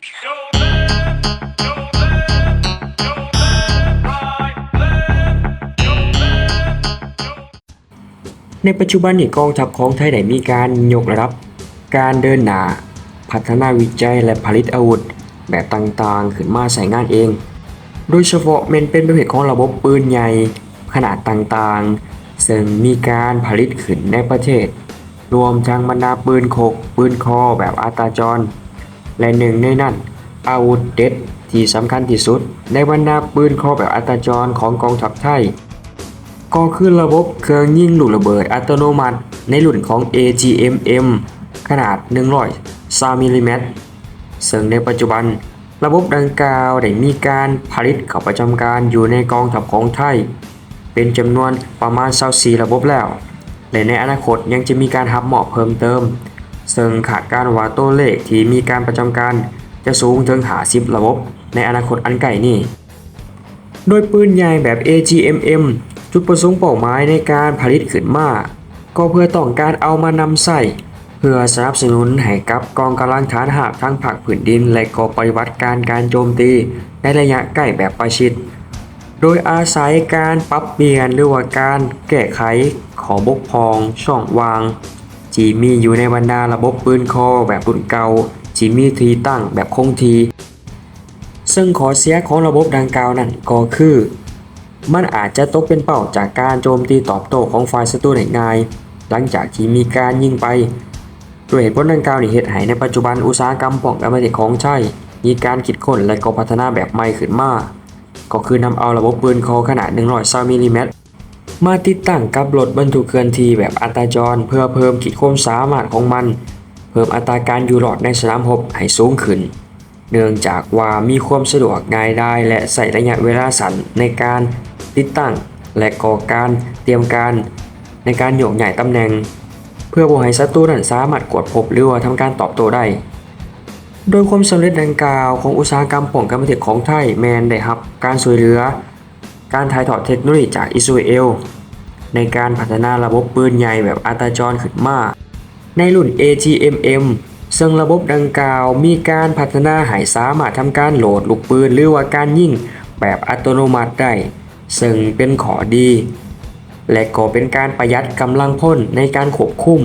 ในปัจจุบันนี่กองทัพของไทยได้มีการยกระดับ การเดินหน้าพัฒนาวิจัยและผลิตอาวุธ แบบต่างๆ ขึ้นมาใส่งานเอง โดยเฉพาะเมนเป็นประเภทของระบบปืนใหญ่ขนาดต่างๆ ซึ่งมีการผลิตขึ้นในประเทศ รวมทั้งบรรดาปืนคกปืนคอแบบอัตราจร และหนึ่งในนั้น อาวุธเด็ดที่สำคัญที่สุด ในบรรดาปืนคอแบบอัตจรของกองทัพไทย ก็คือระบบเครื่องยิงลูกระเบิดอัตโนมัติ ในรุ่นของ AGM-M ขนาด100มิลลิเมตรซึ่งในปัจจุบัน ระบบดังกล่าวได้มีการผลิตเข้าประจำการอยู่ในกองทัพของไทย เป็นจำนวนประมาณ24ระบบแล้วและในอนาคตยังจะมีการหับเหมาะเพิ่มเติม ซึ่งขาดการว่าตัวเลขที่มีการประจำการ จะสูงถึงหา10ระบบ ในอนาคตอันใกล้นี้ โดยปืนใหญ่แบบ AGMM จุดประสงค์เป้าหมายในการผลิตขึ้นมา ก็เพื่อต้องการเอามานำใส่เพื่อสนับสนุนให้กับกองกำลังฐานหากทั้งผักผืนดิน และก็ปฏิบัติการการโจมตีในระยะใกล้แบบประชิด โดยอาศัยการปรับเปลี่ยนหรือว่าการแก้ไขขอบกพองช่องวาง ที่มีอยู่ในบรรดาระบบปืนคอแบบรุ่นเก่าที่มีทีตั้งแบบคงที ซึ่งขอเสียของระบบดังกล่าวนั้นก็คือ มันอาจจะตกเป็นเป้าจากการโจมตีตอบโต้ของฝ่ายศัตรูได้ง่าย หลังจากที่มีการยิงไปด้วยเหตุผลดังกล่าวนี่เหตุให้ในปัจจุบันอุตสาหกรรมป้องกันประเทศของไทยมีการคิดค้นและก็พัฒนาแบบใหม่ขึ้นมา ก็คือนำเอาระบบปืนคอขนาด120มิลลิเมตร มาติดตั้งกับรถบรรทุกเคลื่อนที่แบบอัตราจร เพื่อเพิ่มขีดความสามารถของมัน เพิ่มอัตราการอยู่รอดในสนามรบให้สูงขึ้น เนื่องจากว่ามีความสะดวกง่ายได้และใส่ระยะเวลาสั้นในการติดตั้งและก่อการเตรียมการในการโยกย้ายตำแหน่ง เพื่อบ่ให้ศัตรูนั้นสามารถกดพบหรือว่าทำการตอบโต้ได้ โดยความสำเร็จดังกล่าวของอุตสาหกรรมป้องกันประเทศของไทยแมนได้รับการช่วยเหลือ การถ่ายทอดเทคโนโลยีจากอิสราเอลในการพัฒนาระบบปืนใหญ่แบบอัตราจรขึ้นมา ในรุ่น AGMM ซึ่งระบบดังกล่าวมีการพัฒนาให้สามารถทำการโหลดลูกปืนหรือว่าการยิงแบบอัตโนมัติได้ ซึ่งเป็นขอดี และก็เป็นการประหยัดกำลังพ่นในการควบคุม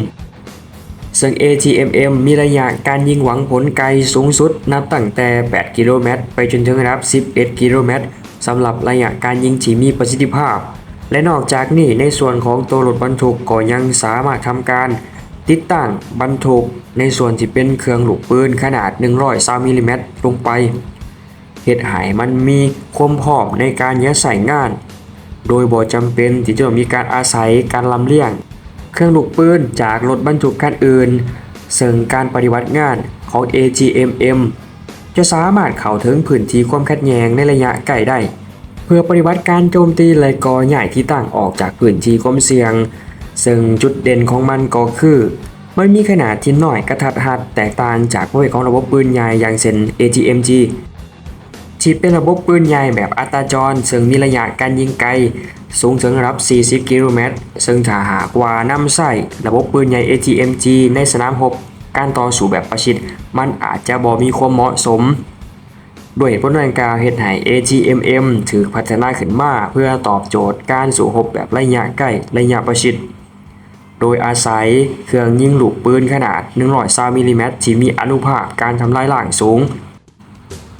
ซึ่ง AGMM มีระยะการยิงหวังผลไกลสูงสุดนับตั้งแต่ 8 กิโลเมตร ไปจนถึงระดับ 11 กิโลเมตร สำหรับระยะการยิงที่มีประสิทธิภาพ และนอกจากนี้ในส่วนของตัวรถบรรทุกก็ยังสามารถทำการ ติดตั้งบรรทุกในส่วนที่เป็นเครื่องลูกปืนขนาด 100มิลิเมตรลงไปเหตุให้มันมีความพร้อมในการยัดใส่งาน โดยบ่จำเป็นที่จะต้องมีการอาศัยการลำเลียง เครื่องลูกปืนจากรถบรรทุกคันอื่น ซึ่งการปฏิบัติงานของ AGMM จะสามารถเข้าถึงพื้นที่ความขัดแย้งในระยะใกล้ได้ เพื่อปฏิบัติการโจมตีและก่อใหญ่ที่ตั้งออกจากพื้นที่ความเสี่ยง ซึ่งจุดเด่นของมันก็คือมันมีขนาดที่น้อยกระทัดรัดแตกต่างจากประเภทของระบบปืนใหญ่อย่างเช่น AGMG ที่เป็นระบบปืนใหญ่แบบอัตราจร ซึ่งมีระยะการยิงไกล สูงถึงระดับ 40 กิโลเมตร ซึ่งถ้าหากว่านำใส่ระบบปืนใหญ่ ATMG ในสนามรบ การต่อสู้แบบประชิด มันอาจจะบ่มีความเหมาะสม ด้วยเหตุผลดังกล่าวเหตุให้ AGMM ถือพัฒนาขึ้นมาเพื่อตอบโจทย์การสู้รบแบบระยะใกล้ระยะประชิด โดยอาศัยเครื่องยิงลูกปืนขนาด120มิลลิเมตรที่มีอนุภาคการทำลายล้างสูง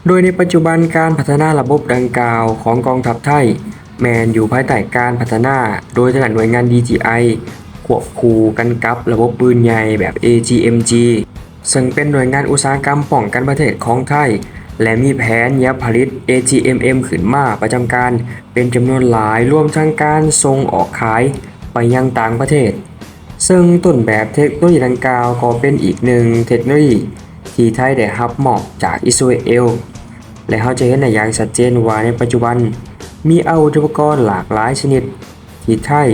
โดยในปัจจุบันการพัฒนาระบบดังกล่าวของกองทัพไทยแมนอยู่ภายใต้การพัฒนาโดยทางหน่วยงาน DGI ควบคู่กันกับระบบปืนใหญ่แบบ AGMG ซึ่งเป็นหน่วยงานอุตสาหกรรมป้องกันประเทศของไทย และมีแผนยับผลิต AGMM ขึ้นมาประจำการ เป็นจำนวนหลายรวมทั้งการส่งออกขายไปยังต่างประเทศ ซึ่งต้นแบบเทคโนโลยีดังกล่าวก็เป็นอีกหนึ่งเทคโนโลยีที่ไทยได้รับมอบจากอิสราเอล และเขาจะเห็นได้อย่างชัดเจนว่าในปัจจุบัน มีอาวุธอุปกรณ์หลากหลายชนิดที่ไทย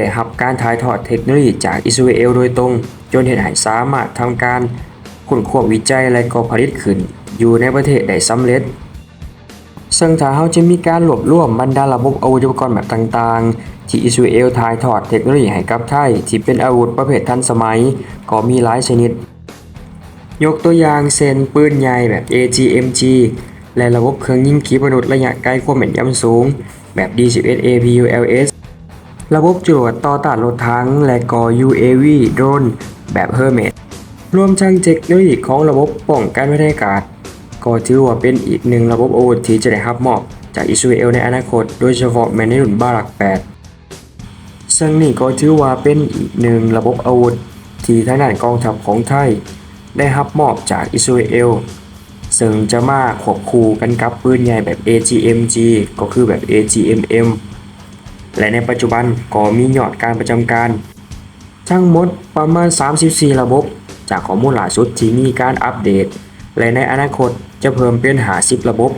ได้รับการถ่ายทอดเทคโนโลยีจากอิสราเอลโดยตรง จนเห็นให้สามารถทำการค้นคว้าวิจัยและก็ผลิตขึ้น อยู่ในประเทศได้สำเร็จ ซึ่งถ้าเขาจะมีการรวบรวมบรรดาระบบอาวุธอุปกรณ์แบบต่างๆ ที่อิสราเอลถ่ายทอดเทคโนโลยีให้กับไทย ที่เป็นอาวุธประเภททันสมัย ก็มีหลายชนิด ยกตัวอย่างเช่นปืนใหญ่แบบ AGMG และระบบเครื่องยิงขีปนาวุธระยะไกลความแม่นยำสูง แบบ D11 APULS ระบบจรวดต่อต้านรถถังและก่อ UAV โดรนแบบ Hermes รวมทั้งเทคโนโลยีของระบบป้องกันไม่ได้อากาศก็ถือว่าเป็นอีกหนึ่งระบบอาวุธที่จะได้รับมอบจากอิสราเอลในอนาคต โดยเฉพาะแมนในรุ่นบารัก 8 ซึ่งนี่ก็ถือว่าเป็นอีกหนึ่งระบบอาวุธที่ทางด้านกองทัพของไทย ได้รับมอบจากอิสราเอลซึ่งจะมาควบคู่กันกับปืนใหญ่แบบ AGMG ก็คือแบบ AGMM และในปัจจุบันก็มียอดการประจำการ ทั้งหมดประมาณ 34 ระบบ จากข้อมูลล่าสุดที่มีการอัปเดต และในอนาคตจะเพิ่มเป็นหา10 ระบบ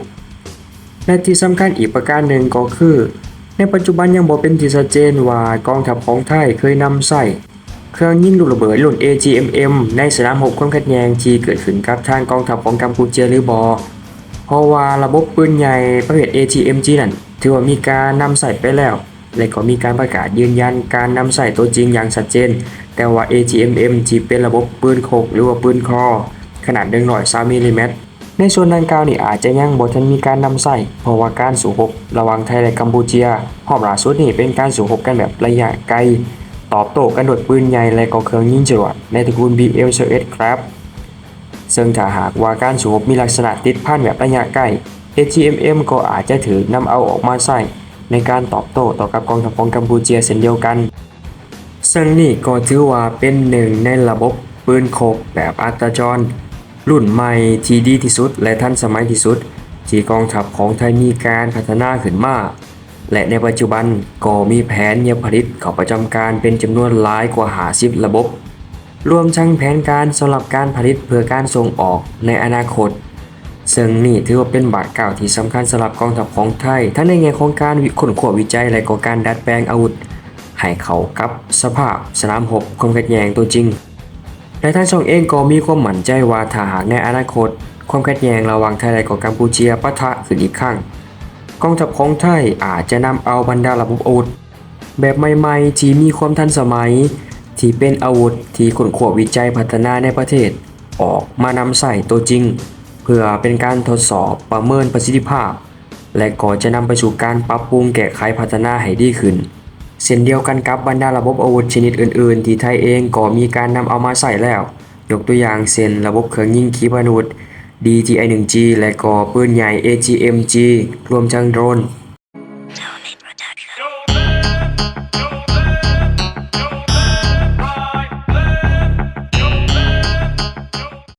และที่สำคัญอีกประการหนึ่งก็คือ ในปัจจุบันยังบ่เป็นที่ชัดเจนว่ากองทัพของไทยเคยนำใส่เครื่องยิงลูกระเบิดรุ่น AGMM ในสนามรบความขัดแย้งที่เกิดขึ้นกับทางกองทัพของกัมพูชาหรือบอเพราะว่าระบบปืนใหญ่ประเภท AGMG นั่นถือว่ามีการนำใส่ไปแล้ว และก็มีการประกาศยืนยันการนำใส่ตัวจริงอย่างชัดเจน แต่ว่า AGMM ที่เป็นระบบปืนโคกหรือว่าปืนคอ ขนาด103มิลลิเมตรในส่วนดังกล่าวนี่อาจจะยังบ่ทันมีการนำใส่เพราะว่าการสู้รบระหว่างไทยและกัมพูชารอบล่าสุดนี่เป็นการสู้รบกันแบบระยะไกล ตอบโต้กันโดวยปืนใหญ่และก็เครื่องยิงจรวดในตระกูล BL-21 ครับ ซึ่งถ้าหากว่าการสู้รบมีลักษณะติดพันแบบระยะใกล้ AGMM ก็อาจจะถือนำเอาออกมาใช้ ในการตอบโต้ต่อกับกองทัพของกัมพูชาเช่นเดียวกัน ซึ่งนี่ก็ถือว่าเป็นหนึ่งในระบบปืนโคกแบบอัตจร รุ่นใหม่ที่ดีที่สุด และทันสมัยที่สุด ที่กองทัพของไทยมีการพัฒนาขึ้นมาและในปัจจุบันก็มีแผนจะผลิตเข้าประจำการเป็นจำนวนหลายกว่า50ระบบ รวมทั้งแผนการสำหรับการผลิตเพื่อการส่งออกในอนาคต ซึ่งนี่ถือว่าเป็นบาทเก่าที่สำคัญสำหรับกองทัพของไทย ทั้งในแง่ของการวิค้นคว้าวิจัยและก็การดัดแปลงอาวุธ ให้เข้ากับสภาพสนามรบความขัดแย้งตัวจริง และทางช่องเองก็มีความมั่นใจว่าถ้าหากในอนาคต ความขัดแย้งระหว่างไทยและก,กัมพูชาปะทะขึ้นอีกครั้งกองทัพของไทยอาจจะนำเอาบรรดาระบบอาวุธแบบใหม่ๆที่มีความทันสมัย ที่เป็นอาวุธที่คนขวบวิจัยพัฒนาในประเทศ ออกมานำใส่ตัวจริง เพื่อเป็นการทดสอบประเมินประสิทธิภาพ และก็จะนำไปสู่การปรับปรุงแก้ไขพัฒนาให้ดีขึ้นเช่นเดียวกันกับบรรดาระบบอาวุธชนิดอื่น ๆ ที่ไทยเองก็มีการนำเอามาใส่แล้ว ยกตัวอย่างเช่นระบบเครื่องยิงขีปนาวุธ DGI-1G และก็ปืนใหญ่ AGMG รวมทั้งโดรน